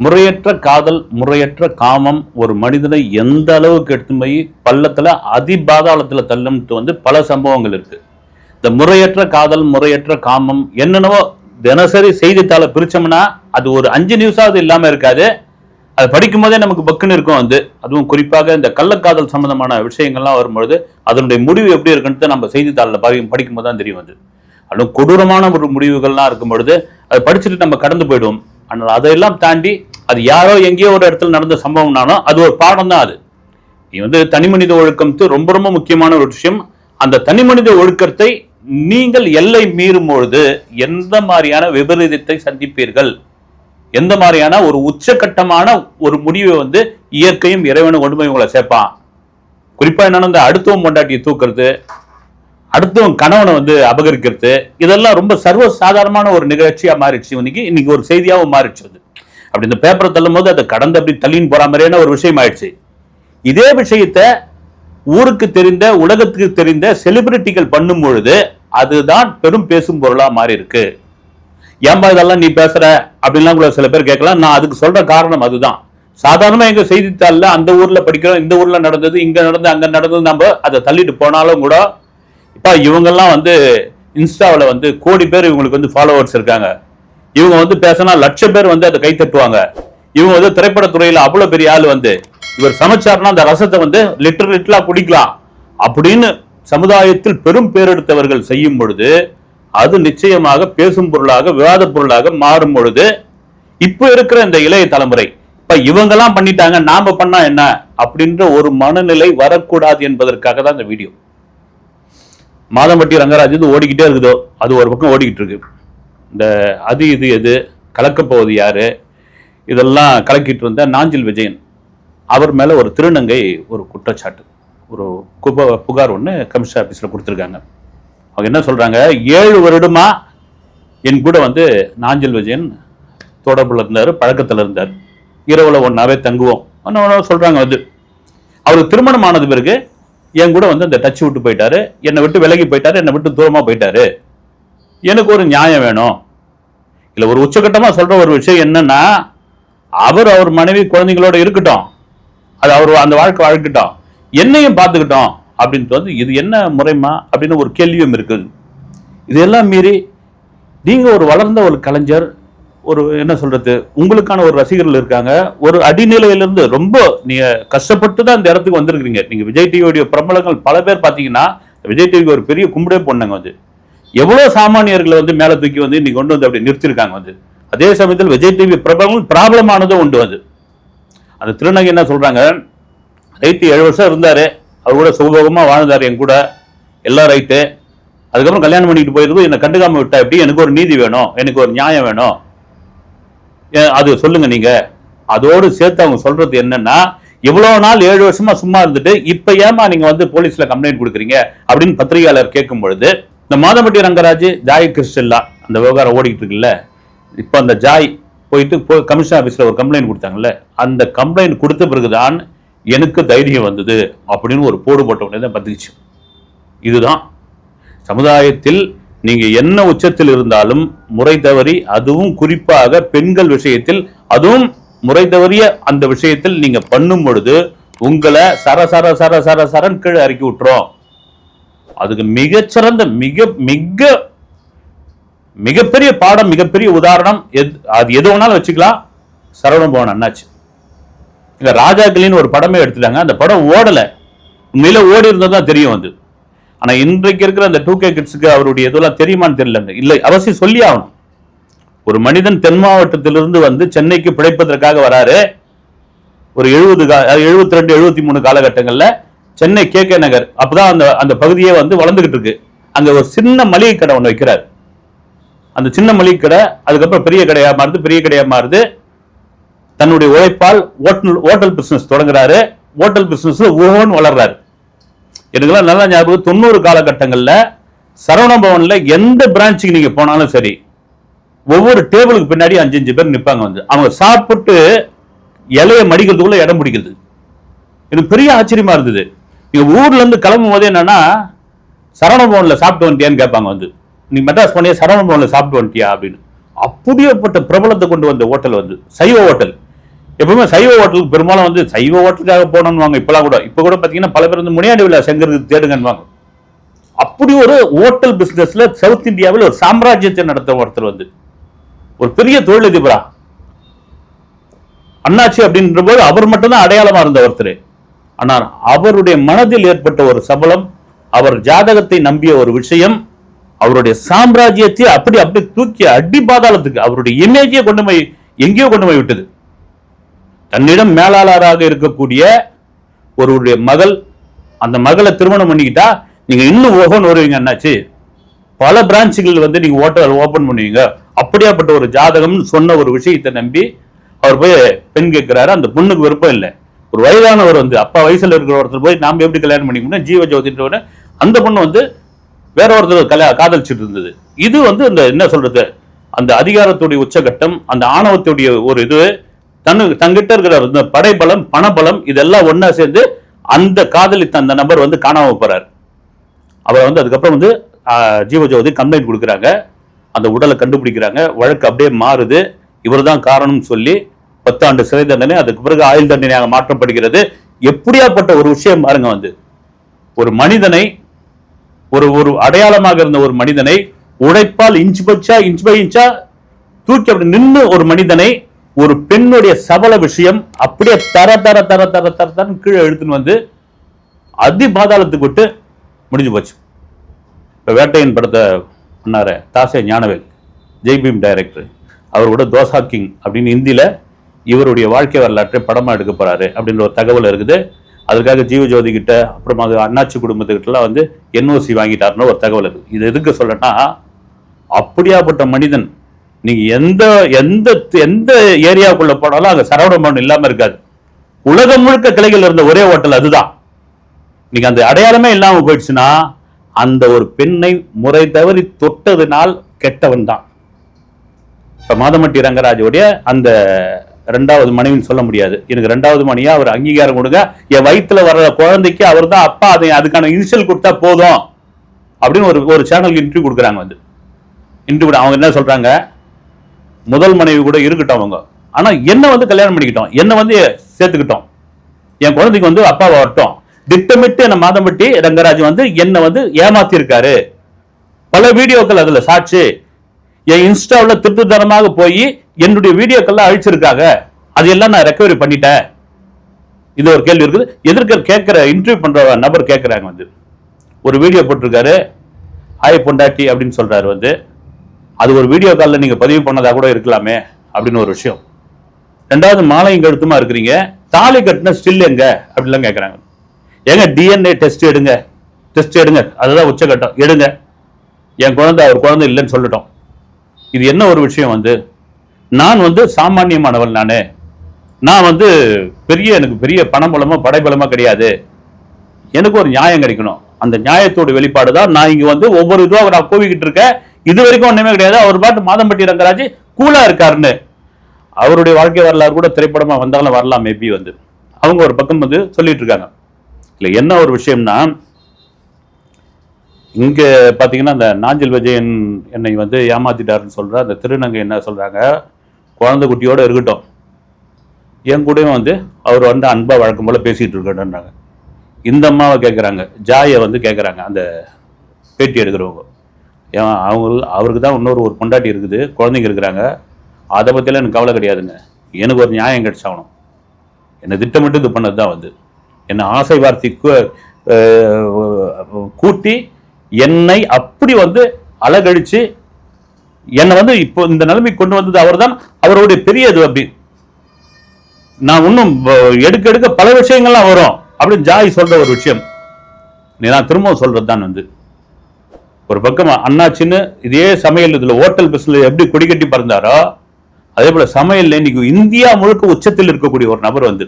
முறையற்ற காதல் முறையற்ற காமம் ஒரு மனிதனை எந்த அளவுக்கு எடுத்து போய் பள்ளத்தில் அதிபாதாளத்தில் தள்ளும்ட்டு வந்து பல சம்பவங்கள் இருக்குது இந்த முறையற்ற காதல் முறையற்ற காமம் என்னென்னவோ தினசரி செய்தித்தாளை பிரித்தோம்னா அது ஒரு அஞ்சு நியூஸாவது இல்லாமல் இருக்காது. அது படிக்கும் போதே நமக்கு பக்குன்னு இருக்கும் வந்து அதுவும் குறிப்பாக இந்த கள்ளக்காதல் சம்பந்தமான விஷயங்கள்லாம் வரும்பொழுது அதனுடைய முடிவு எப்படி இருக்குன்ட்டு நம்ம செய்தித்தாளில் படி படிக்கும் போது தான் தெரியும் அது அதுவும் கொடூரமான ஒரு முடிவுகள்லாம் இருக்கும் பொழுது அதை படிச்சுட்டு நம்ம கடந்து போயிடுவோம். ஆனால் அதையெல்லாம் தாண்டி அது யாரோ எங்கேயோ ஒரு இடத்துல நடந்த சம்பவம்னாலும் அது ஒரு பாடம் தான் அது. நீ வந்து தனிமனித ஒழுக்கம் ரொம்ப ரொம்ப முக்கியமான ஒரு விஷயம். அந்த தனிமனித ஒழுக்கத்தை நீங்கள் எல்லை மீறும் பொழுது எந்த மாதிரியான விபரீதத்தை சந்திப்பீர்கள்? எந்த மாதிரியான ஒரு உச்சகட்டமான ஒரு முடிவை வந்து இயற்கையும் இறைவனும் கொண்டு போய் உங்களை சேர்ப்பான்? குறிப்பாக என்னென்ன இந்த அடுத்தவன் பொண்டாட்டியை தூக்குறது அடுத்தவன் கணவனை வந்து அபகரிக்கிறது இதெல்லாம் ரொம்ப சர்வ சாதாரணமான ஒரு நிகழ்ச்சியாக மாறிடுச்சு. இன்னைக்கு இன்னைக்கு ஒரு செய்தியாகவும் மாறிடுச்சு அது. அப்படி இந்த பேப்பரை தள்ளும் போது அதை கடந்து அப்படி தள்ளின்னு போற மாதிரியான ஒரு விஷயம் ஆயிடுச்சு. இதே விஷயத்த ஊருக்கு தெரிந்த உலகத்துக்கு தெரிந்த செலிபிரிட்டிகள் பண்ணும் பொழுது அதுதான் பெரும் பேசும் பொருளா மாறி இருக்கு ஏன்பா இதெல்லாம் நீ பேசுற? அப்படின்லாம் கூட சில பேர் கேட்கலாம். நான் அதுக்கு சொல்ற காரணம் அதுதான். சாதாரணமா எங்க செய்தித்தாள்ல அந்த ஊர்ல படிக்கிறோம் இந்த ஊர்ல நடந்தது இங்க நடந்தது அங்க நடந்தது நம்ம அதை தள்ளிட்டு போனாலும் கூட இப்ப இவங்கெல்லாம் வந்து இன்ஸ்டாவில் வந்து கோடி பேர் இவங்களுக்கு வந்து ஃபாலோவர்ஸ் இருக்காங்க. இவங்க வந்து பேசினா லட்சம் பேர் வந்து அதை கை தட்டுவாங்க. இவங்க வந்து திரைப்படத்துறையில அவ்வளவு பெரிய ஆள் வந்து இவர் சமைச்சாருன்னா அந்த ரசத்தை வந்து லிட்டர் லிட்டரா குடிக்கலாம். அப்படின்னு சமுதாயத்தில் பெரும் பேரெடுத்தவர்கள் செய்யும் பொழுது அது நிச்சயமாக பேசும் பொருளாக விவாத பொருளாக மாறும் பொழுது இப்ப இருக்கிற இந்த இளைய தலைமுறை இப்ப இவங்கெல்லாம் பண்ணிட்டாங்க நாம பண்ணா என்ன? அப்படின்ற ஒரு மனநிலை வரக்கூடாது என்பதற்காக தான் இந்த வீடியோ. மாதம்பட்டி ரங்கராஜ் இது ஓடிக்கிட்டே இருக்குதோ? அது ஒரு பக்கம் ஓடிக்கிட்டு இருக்கு. இந்த அது இது எது கலக்கப்போவது யார் யாரு? இதெல்லாம் கலக்கிட்டு இருந்த நாஞ்சில் விஜயன். அவர் மேலே ஒரு திருநங்கை ஒரு குற்றச்சாட்டு ஒரு குப புகார் ஒன்று கமிஷனர் ஆஃபீஸில் கொடுத்துருக்காங்க. அவங்க என்ன சொல்கிறாங்க ஏழு வருடமா என் கூட வந்து நாஞ்சில் விஜயன் தொடர்பில் இருந்தார் பழக்கத்தில் இருந்தார். இரவில் ஒன்றாவே தங்குவோம். ஒன்று ஒன்று சொல்கிறாங்க வந்து அவருக்கு திருமணம் ஆனது பிறகு என் கூட வந்து அந்த டச் விட்டு போயிட்டாரு. என்னை விட்டு விலகி போயிட்டாரு என்னை விட்டு தூரமாக போயிட்டாரு. எனக்கு ஒரு நியாயம் வேணும். இல்ல ஒரு உச்சகட்டமா சொல்ற ஒரு விஷயம் என்னன்னா அவர் அவர் மனைவி குழந்தைங்களோட இருக்கட்டும். அது அவர் அந்த வாழ்க்கை வாழ்க்கட்டும். என்னையும் பார்த்துக்கிட்டோம் அப்படின்ட்டு வந்து இது என்ன முறைமா அப்படின்னு ஒரு கேள்வியும் இருக்குது. இதெல்லாம் மீறி நீங்க ஒரு வளர்ந்த ஒரு கலைஞர் ஒரு என்ன சொல்றது உங்களுக்கான ஒரு ரசிகர்கள் இருக்காங்க. ஒரு அடிநிலையிலிருந்து ரொம்ப நீங்க கஷ்டப்பட்டு தான் இந்த இடத்துக்கு வந்திருக்கிறீங்க. நீங்க விஜய் டிவியோடைய பிரபலங்கள் பல பேர் பார்த்தீங்கன்னா விஜய் டிவிக்கு ஒரு பெரிய கும்பிடே பொண்ணுங்க வந்து எவ்வளவு சாமானியர்களை வந்து மேல தூக்கி வந்து இன்னைக்கு கொண்டு வந்து அப்படி நிறுத்திருக்காங்க வந்து. அதே சமயத்தில் விஜய் டிவி பிரபலம் ப்ராப்ளமானதும் உண்டு அது. அந்த திருநங்கை என்ன சொல்றாங்க? ரைட்டு ஏழு வருஷம் இருந்தார். அவர் கூட சுபோகமாக வாழ்ந்தார் என் கூட. எல்லாம் ரைட்டு. அதுக்கப்புறம் கல்யாணம் பண்ணிட்டு போயிருக்கும் என்னை கண்டுக்காமல் விட்டா எப்படி? எனக்கு ஒரு நீதி வேணும். எனக்கு ஒரு நியாயம் வேணும். அது சொல்லுங்க நீங்க. அதோடு சேர்த்து அவங்க சொல்றது என்னன்னா இவ்வளோ நாள் ஏழு வருஷமா சும்மா இருந்துட்டு இப்போ ஏமா நீங்க வந்து போலீஸ்ல கம்ப்ளைண்ட் கொடுக்குறீங்க? அப்படின்னு பத்திரிகையாளர் கேட்கும் பொழுது இந்த மாதம்பட்டி ரங்கராஜ் ஜாய் கிறிஸ்டல்லா அந்த விவகாரம் ஓடிக்கிட்டு இருக்குல்ல இப்போ அந்த ஜாய் போயிட்டு போய் கமிஷன் ஆஃபீஸில் ஒரு கம்ப்ளைண்ட் கொடுத்தாங்கல்ல அந்த கம்ப்ளைண்ட் கொடுத்த பிறகுதான் எனக்கு தைரியம் வந்தது அப்படின்னு ஒரு போடு போட்ட உடனே தான் பதிச்சு இதுதான். சமுதாயத்தில் நீங்கள் என்ன உச்சத்தில் இருந்தாலும் முறை தவறி அதுவும் குறிப்பாக பெண்கள் விஷயத்தில் அதுவும் முறை தவறிய அந்த விஷயத்தில் நீங்கள் பண்ணும் பொழுது உங்களை சர சர சர சர சரன் கீழே இறக்கி விட்டுறோம் அதுக்கு மிகச்சிறந்த மிக மிக மிகப்பெரிய பாடம் மிகப்பெரிய உதாரணம் எது அது எது வேணாலும் வச்சுக்கலாம். சரவணபவன் அண்ணாச்சி. இல்லை ராஜாக்களின்னு ஒரு படமே எடுத்துட்டாங்க. அந்த படம் ஓடலை. உண்மையில் ஓடி இருந்தது தான் தெரியும் வந்து ஆனால் இன்றைக்கு இருக்கிற அந்த டூ கே கிட்ஸுக்கு அவருடைய இதெல்லாம் தெரியுமான்னு தெரியலங்க இல்லை அவசியம் சொல்லி ஆகணும். ஒரு மனிதன் தென் மாவட்டத்திலிருந்து வந்து சென்னைக்கு பிழைப்பதற்காக வராரு. ஒரு எழுபது எழுபத்தி ரெண்டு எழுபத்தி மூணு காலகட்டங்களில் சென்னை கே கே நகர் அப்பதான் அந்த அந்த பகுதியே வந்து வளர்ந்துகிட்டு இருக்கு. அங்க ஒரு சின்ன மளிகை கடை ஒன்று வைக்கிறார். அந்த சின்ன மளிகை கடை அதுக்கப்புறம் பெரிய கடையா மாறுது பெரிய கடையா மாறுது. தன்னுடைய உழைப்பால் ஹோட்டல் ஹோட்டல் பிசினஸ் தொடங்குறாரு. ஹோட்டல் பிசினஸ்ல ஓஹோன்னு வளர்றாரு. எனக்குலாம் நல்லா ஞாபகம் தொண்ணூறு காலகட்டங்களில் சரவண பவனில் எந்த பிரான்ச்சுக்கு நீங்கள் போனாலும் சரி ஒவ்வொரு டேபிளுக்கு பின்னாடி அஞ்சு அஞ்சு பேர் நிற்பாங்க வந்து. அவங்க சாப்பிட்டு இலையை மடிக்கிறதுக்குள்ள இடம் பிடிக்கிறது. எனக்கு பெரிய ஆச்சரியமா இருந்தது. நீங்க ஊர்ல இருந்து கிளம்பும் போது என்னன்னா சரவண பவன்ல சாப்பிட்டு வந்துட்டியான்னு கேட்பாங்க வந்து. நீ மெட்ராஸ் போனியா சரவண பவன்ல சாப்பிட்டு வந்துட்டியா அப்படின்னு. அப்படியேப்பட்ட பிரபலத்தை கொண்டு வந்த ஹோட்டல் வந்து சைவ ஹோட்டல். எப்பவுமே சைவ ஹோட்டலுக்கு பெரும்பாலும் வந்து சைவ ஹோட்டலுக்காக போகணும்னு வாங்க இப்பெல்லாம் கூட. இப்போ கூட பார்த்தீங்கன்னா பல பேர் வந்து முனியாண்டி விழா செங்கருக்கு தேடுங்கன்னு அப்படி ஒரு ஹோட்டல் பிசினஸ்ல சவுத் இந்தியாவில் ஒரு சாம்ராஜ்யத்தை நடத்த ஒருத்தர் வந்து. ஒரு பெரிய தொழிலதிபரா. அண்ணாச்சி அப்படின்ற போது அவர் மட்டும்தான் அடையாளமா இருந்த ஒருத்தர். ஆனால் அவருடைய மனதில் ஏற்பட்ட ஒரு சபலம் அவர் ஜாதகத்தை நம்பிய ஒரு விஷயம் அவருடைய சாம்ராஜ்யத்தை அப்படி அப்படி தூக்கி அடி பாதாளத்துக்கு அவருடைய இமேஜையே கொண்டு போய் எங்கேயோ கொண்டு போய் விட்டது. தன்னிடம் மேலாளராக இருக்கக்கூடிய ஒருவருடைய மகள் அந்த மகளை திருமணம் பண்ணிக்கிட்டா நீங்க இன்னும் ஓகோன்னு வருவீங்க என்னாச்சு பல பிரான்ச்சுகள் வந்து நீங்க ஹோட்டல் ஓபன் பண்ணுவீங்க. அப்படியாப்பட்ட ஒரு ஜாதகம்னு சொன்ன ஒரு விஷயத்தை நம்பி அவர் போய் பெண் கேட்கிறாரு அந்த பொண்ணுக்கு விருப்பம் இல்லை. ஒரு வயதானவர் வந்து அப்பா வயசில் இருக்கிற ஒருத்தர் போய் நாம் எப்படி கல்யாணம் பண்ணிக்கணும் ஜீவ ஜோதின்றவன அந்த பொண்ணு வந்து வேற ஒருத்தர் கல்யா காதலிச்சுட்டு இருந்தது. இது வந்து அந்த என்ன சொல்றது? அந்த அதிகாரத்துடைய உச்சகட்டம் அந்த ஆணவத்துடைய ஒரு இது தன்னு தங்கிட்ட இருக்கிற இந்த படைபலம் பணபலம் இதெல்லாம் ஒன்றா சேர்ந்து அந்த காதலித்த அந்த நபர் வந்து காணாம போறார். அவர் வந்து அதுக்கப்புறம் வந்து ஜீவஜோதி கம்ப்ளைண்ட் கொடுக்குறாங்க. அந்த உடலை கண்டுபிடிக்கிறாங்க. வழக்கு அப்படியே மாறுது. இவர்தான் காரணம்னு சொல்லி பத்தாண்டு சிறை தண்டனை அதுக்கு பிறகு ஆயுள் தண்டனையாக மாற்றப்படுகிறது. எப்படியாப்பட்ட ஒரு விஷயம் பாருங்க வந்து. ஒரு மனிதனை ஒரு ஒரு அடையாளமாக இருந்த ஒரு மனிதனை உழைப்பால் இன்ச் பச்சா இன்ச் பை இன்ச்சா தூக்கி அப்படி நின்று ஒரு மனிதனை ஒரு பெண்ணுடைய சபல விஷயம் அப்படியே தர தர தர தர தர தர கீழே எழுத்துன்னு வந்து அதி பாதாளத்துக்கு விட்டு முடிஞ்சு போச்சு. இப்போ வேட்டையின் படத்தை பண்ணாரு தாசே ஞானவேல் ஜெய்பீம் டைரக்டர். அவர் கூட தோசா கிங் அப்படின்னு ஹிந்தியில் இவருடைய வாழ்க்கை வரலாற்றை படமாக எடுக்க போறாரு அப்படின்ற ஒரு தகவல் இருக்குது. அதுக்காக ஜீவஜோதி கிட்ட அப்புறமா அது அண்ணாச்சி குடும்பத்துக்கிட்டலாம் வந்து என்ஓசி வாங்கிட்டாருன்னு ஒரு தகவல் இருக்கு. இது எதுக்கு சொல்லனா அப்படியாப்பட்ட மனிதன் நீங்க எந்த எந்த எந்த ஏரியாவுக்குள்ள போனாலும் அங்க சரவணபவன் இல்லாம இருக்காது. உலகம் முழுக்க கிளைகள் இருந்த ஒரே ஹோட்டல் அதுதான். நீங்க அந்த அடையாளமே இல்லாம போயிடுச்சுன்னா அந்த ஒரு பெண்ணை முறை தவறி தொட்டதுனால் கெட்டவன் தான். இப்ப மாதமட்டி ரங்கராஜுடைய அந்த ரெண்டாவது மனைவின்னு சொல்ல முடியாது. எனக்கு ரெண்டாவது மணியா அவர் அங்கீகாரம் கொடுங்க. என் வயிற்றுல வர்ற குழந்தைக்கு அவர் தான் அப்பா அதை அதுக்கான இனிஷியல் கொடுத்தா போதும். அப்படின்னு ஒரு ஒரு சேனலுக்கு இன்டர்வியூ கொடுக்குறாங்க வந்து. இன்டர்வியூ அவங்க என்ன சொல்றாங்க? முதல் மனைவி கூட இருக்கட்டும் அவங்க. ஆனால் என்ன வந்து கல்யாணம் பண்ணிக்கிட்டோம். என்னை வந்து சேர்த்துக்கிட்டோம். என் குழந்தைக்கு வந்து அப்பா வரட்டும். திட்டமிட்டு என்ன மாதம்பட்டி ரங்கராஜ் வந்து என்னை வந்து ஏமாத்திருக்காரு. பல வீடியோக்கள் அதில் சாட்சி. என் இன்ஸ்டாவில் திருட்டுத்தனமாக போய் என்னுடைய வீடியோக்கெல்லாம் அழிச்சிருக்காங்க. அதையெல்லாம் நான் ரெக்கவரி பண்ணிட்டேன். இது ஒரு கேள்வி இருக்குது. எதிர்க்க கேட்குற இன்டர்வியூ பண்ணுற நபர் கேட்குறாங்க வந்து. ஒரு வீடியோ போட்டிருக்காரு. ஹாய் பொண்டாட்டி அப்படின்னு சொல்கிறாரு வந்து. அது ஒரு வீடியோ காலில் நீங்கள் பதிவு பண்ணதாக கூட இருக்கலாமே அப்படின்னு ஒரு விஷயம். ரெண்டாவது மாலையும் கழுத்துமா இருக்கிறீங்க. தாலி கட்டின ஸ்டில் எங்க? அப்படிலாம் கேட்குறாங்க. ஏங்க டிஎன்ஏ டெஸ்ட் எடுங்க. டெஸ்ட் எடுங்க. அதுதான் உச்சகட்டம் எடுங்க. என் குழந்தை அவர் குழந்தை இல்லைன்னு சொல்லட்டும். இது என்ன ஒரு விஷயம் வந்து? நான் வந்து சாமானியமானவன் நான். நான் வந்து பெரிய எனக்கு பெரிய பணபலமோ படைபலமோ கிடையாது. எனக்கு ஒரு நியாயம் கிடைக்கணும். அந்த நியாயத்தோட வெளிப்பாடு தான் நான் இங்கே வந்து ஒவ்வொரு இதுவாக நான் கூவிக்கிட்டு இருக்கேன். இது வரைக்கும் ஒன்றுமே கிடையாது. அவர் பாட்டு மாதம்பட்டி ரங்கராஜ் கூலாக இருக்காருன்னு. அவருடைய வாழ்க்கை வரலாறு கூட திரைப்படமாக வந்தாலும் வரலாம் மேபி வந்து. அவங்க ஒரு பக்கம் வந்து சொல்லிட்டு இருக்காங்க. இல்லை என்ன ஒரு விஷயம்னா இங்க பாத்தீங்கன்னா அந்த நாஞ்சில் விஜயன் என்னை வந்து ஏமாத்திட்டாருன்னு சொல்ற அந்த திருநங்கை என்ன சொல்றாங்க? குழந்தை குட்டியோட இருக்கட்டும். என் கூடயும் வந்து அவர் வந்து அன்பா வழக்கம் போல பேசிட்டு இருக்கட்டும்ன்றாங்க. இந்த அம்மாவை கேட்குறாங்க ஜாயை வந்து கேட்குறாங்க அந்த பேட்டி எடுக்கிறவங்க. ஏன் அவங்க அவருக்கு தான் இன்னொரு ஒரு பொண்டாட்டி இருக்குது குழந்தைங்க இருக்கிறாங்க. அதை பற்றிலாம் எனக்கு கவலை கிடையாதுங்க. எனக்கு ஒரு நியாயம் கிடைச்சாகணும். என்னை திட்டமிட்டு இது பண்ணது தான் வந்து. என்னை ஆசை வார்த்தைக்கு கூட்டி என்னை அப்படி வந்து அழகழிச்சு என்னை வந்து இப்போ இந்த நிலைமைக்கு கொண்டு வந்தது அவர்தான். அவருடைய பெரிய இது அப்படி. நான் இன்னும் எடுக்க எடுக்க பல விஷயங்கள்லாம் வரும் அப்படின்னு ஜாய் சொல்ற ஒரு விஷயம். நீ நான் திரும்பவும் சொல்றது தான் வந்து. ஒரு பக்கம் அண்ணாச்சின்னு இதே சமையல் இதுல ஹோட்டல் பிசினஸ் எப்படி கொடி கட்டி பறந்தாரோ அதே போல சமையல் இன்னைக்கு இந்தியா முழுக்க உச்சத்தில் இருக்கக்கூடிய ஒரு நபர் வந்து.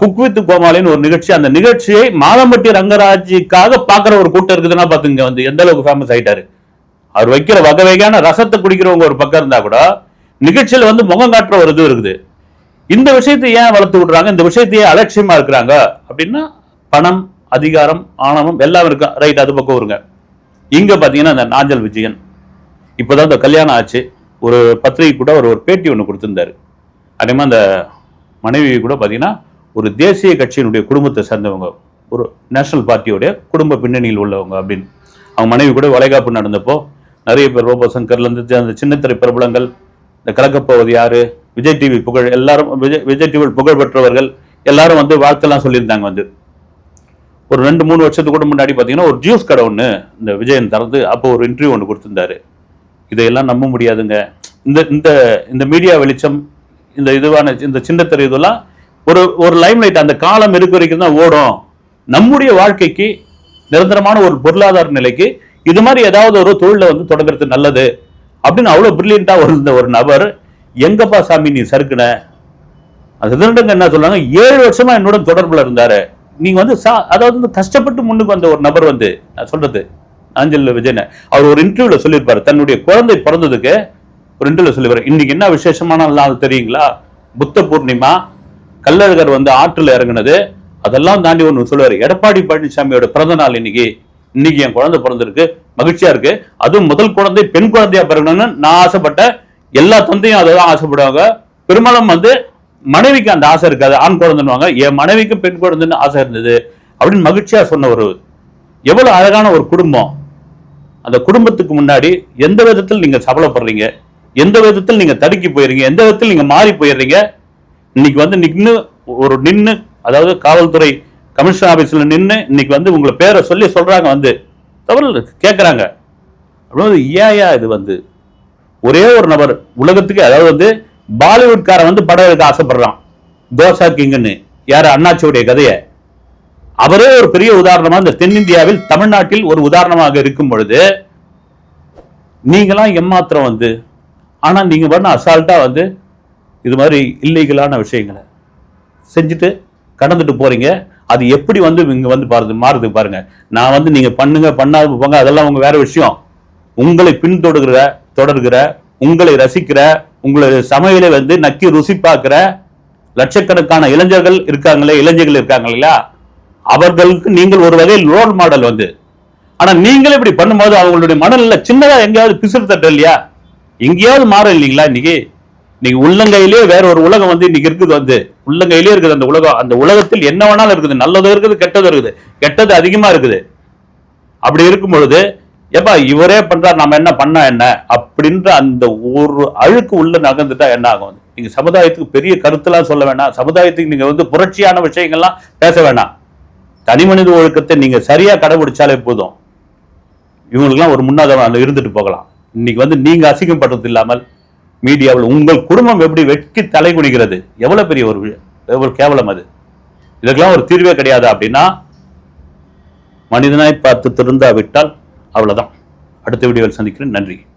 குக் வித் கோமாலின்னு ஒரு நிகழ்ச்சி. அந்த நிகழ்ச்சியை மாதம்பட்டி ரங்கராஜுக்காக பாக்குற ஒரு கூட்டம் இருக்குதுன்னா பாத்துங்க வந்து எந்த அளவுக்கு ஃபேமஸ் ஆயிட்டாரு. அவர் வைக்கிற வகை வகையான ரசத்தை குடிக்கிறவங்க ஒரு பக்கம் இருந்தா கூட நிகழ்ச்சியில வந்து முகம் காட்டுற ஒரு இது இருக்குது. இந்த விஷயத்தை ஏன் வளர்த்து விடுறாங்க? இந்த விஷயத்தையே அலட்சியமாக அலட்சியமா இருக்கிறாங்க? அப்படின்னா பணம் அதிகாரம் ஆணவம் எல்லாம் இருக்கு? ரைட் அது பக்கம் வருங்க. இங்க பாத்தீங்கன்னா இந்த நாஞ்சல் விஜயன். இப்போதான் இந்த கல்யாணம் ஆச்சு. ஒரு பத்திரிகை கூட ஒரு ஒரு பேட்டி ஒன்று கொடுத்திருந்தாரு. அதே மாதிரி அந்த மனைவி கூட பார்த்தீங்கன்னா ஒரு தேசிய கட்சியினுடைய குடும்பத்தை சேர்ந்தவங்க ஒரு நேஷனல் பார்ட்டியோடைய குடும்ப பின்னணியில் உள்ளவங்க அப்படின்னு. அவங்க மனைவி கூட வளைகாப்பு நடந்தப்போ நிறைய பேர் ரோபசங்கர்லேருந்து அந்த சின்னத்திரை பிரபலங்கள் இந்த கலக்கப்போவது யாரு விஜய் டிவி புகழ் எல்லாரும் விஜய் விஜய் டிவி புகழ் பெற்றவர்கள் எல்லாரும் வந்து வாழ்த்தெல்லாம் சொல்லியிருந்தாங்க வந்து. ஒரு ரெண்டு மூணு வருஷத்துக்கு கூட முன்னாடி பார்த்தீங்கன்னா ஒரு ஜூஸ் கடை ஒன்று இந்த விஜயன் திறந்து அப்போ ஒரு இன்டர்வியூ ஒன்று கொடுத்துருந்தாரு. இதையெல்லாம் நம்ப முடியாதுங்க. இந்த இந்த இந்த மீடியா வெளிச்சம் இந்த இதுவான இந்த சின்னத்திரை இதெல்லாம் ஒரு ஒரு லைம் லைட் அந்த காலம் இருக்க வரைக்கும் தான் ஓடும். நம்முடைய வாழ்க்கைக்கு நிரந்தரமான ஒரு பொருளாதார நிலைக்கு இது மாதிரி ஏதாவது ஒரு தொழிலை வந்து தொடங்குறது நல்லது. அப்படின்னு அவ்வளோ பிரில்லியண்ட்டாக இருந்த ஒரு நபர் எங்கப்பா சாமி நீ சறுக்குன? அது திருடங்க என்ன சொல்றாங்க ஏழு வருஷமா என்னோட தொடர்பில் இருந்தாரு. நீங்க வந்து சா- அதாவது வந்து கஷ்டப்பட்டு முன்னுக்கு வந்த ஒரு நபர் வந்து நான் சொல்றது ஆஞ்சல் விஜயன அவர் ஒரு இன்டர்வியூல சொல்லியிருப்பாரு. தன்னுடைய குழந்தை பிறந்ததுக்கு ஒரு இன்டர்வியூல சொல்லியிருப்பாரு. இன்னைக்கு என்ன விசேஷமான நாள் தெரியுங்களா? புத்த பூர்ணிமா கள்ளழகர் வந்து ஆற்றில் இறங்குனது. அதெல்லாம் தாண்டி ஒன்று சொல்லுவார் எடப்பாடி பழனிசாமியோட பிறந்த நாள் இன்னைக்கு. இன்னைக்கு என் குழந்தை பிறந்திருக்கு. மகிழ்ச்சியா இருக்கு. அதுவும் முதல் குழந்தை பெண் குழந்தையா பிறக்கணும்னு நான் ஆசைப்பட்ட எல்லா தந்தையும் அதை தான் ஆசைப்படுவாங்க. பெரும்பாலும் வந்து மனைவிக்கு அந்த ஆசை இருக்காது. ஆண் குழந்தைன்னுவாங்க. என் மனைவிக்கு பெண் குழந்தைன்னு ஆசை இருந்தது அப்படின்னு மகிழ்ச்சியா சொன்ன ஒரு எவ்வளவு அழகான ஒரு குடும்பம். அந்த குடும்பத்துக்கு முன்னாடி எந்த விதத்தில் நீங்க சபலப்படுறீங்க? எந்த விதத்தில் நீங்க தடுக்கி போயிடுறீங்க எந்த விதத்தில் நீங்க மாறி போயிடுறீங்க? இன்னைக்கு வந்து நின்று ஒரு நின்று அதாவது காவல்துறை கமிஷன் ஆஃபீஸில் நின்று இன்னைக்கு வந்து உங்களை பேரை சொல்லி சொல்கிறாங்க வந்து. தவறு கேட்குறாங்க அப்படின்னு ஏயா இது வந்து? ஒரே ஒரு நபர் உலகத்துக்கு அதாவது வந்து பாலிவுட்காரன் வந்து படம் எடுக்க ஆசைப்படுறான். தோசா கிங்குன்னு. யார்? அண்ணாச்சியுடைய கதையை. அவரே ஒரு பெரிய உதாரணமாக இந்த தென்னிந்தியாவில் தமிழ்நாட்டில் ஒரு உதாரணமாக இருக்கும் பொழுது நீங்களாம் எம்மாத்திரம் வந்து ஆனால் நீங்கள் பண்ண அசால்ட்டாக வந்து இது மாதிரி இல்லீகலான விஷயங்களை செஞ்சுட்டு கடந்துட்டு போறீங்க. அது எப்படி வந்து இங்க வந்து பாருது மாறுது பாருங்க. நான் வந்து நீங்க பண்ணுங்க பண்ணாது போங்க அதெல்லாம் உங்க வேற விஷயம். உங்களை பின்தொடர்கிற தொடர்கிற உங்களை ரசிக்கிற உங்களை சமையலை வந்து நக்கி ருசி பார்க்கிற லட்சக்கணக்கான இளைஞர்கள் இருக்காங்களே இளைஞர்கள் இருக்காங்க இல்லையா? அவர்களுக்கு நீங்கள் ஒரு வகையில் ரோல் மாடல் வந்து. ஆனா நீங்களே இப்படி பண்ணும்போது அவங்களுடைய மனநிலை சின்னதா எங்கேயாவது பிசுறு தட்டு இல்லையா? எங்கேயாவது மாறும் இல்லைங்களா இன்னைக்கு? நீங்க உள்ளங்கையிலேயே வேற ஒரு உலகம் வந்து இன்னைக்கு இருக்குது வந்து. உள்ளங்கையிலேயே இருக்குது அந்த உலகம். அந்த உலகத்தில் என்ன வேணாலும் இருக்குது. நல்லதும் இருக்குது கெட்டதும் இருக்குது. கெட்டது அதிகமா இருக்குது. அப்படி இருக்கும் பொழுது ஏப்பா இவரே பண்றாரு நம்ம என்ன பண்ணா என்ன? அப்படின்ற அந்த ஒரு அழுக்கு உள்ள நகர்ந்துட்டா என்ன ஆகும்? நீங்க சமுதாயத்துக்கு பெரிய கருத்தெல்லாம் சொல்ல வேணாம். சமுதாயத்துக்கு நீங்க வந்து புரட்சியான விஷயங்கள்லாம் பேச வேணாம். தனி மனித ஒழுக்கத்தை நீங்க சரியா கடைபிடிச்சாலே போதும். இவங்களுக்குலாம் ஒரு முன்னாதவன் இருந்துட்டு போகலாம். இன்னைக்கு வந்து நீங்க அசிங்கப்படுறது இல்லாமல் மீடியாவில் உங்கள் குடும்பம் எப்படி வெட்கி தலை குடிக்கிறது எவ்வளவு பெரிய ஒரு எவ்வளவு கேவலம் அது. இதுக்கெல்லாம் ஒரு தீர்வே கிடையாது அப்படின்னா மனிதனாய் பார்த்து திருந்தாவிட்டால் அவ்வளவுதான். அடுத்த வீடியோவில் சந்திக்கிறேன். நன்றி.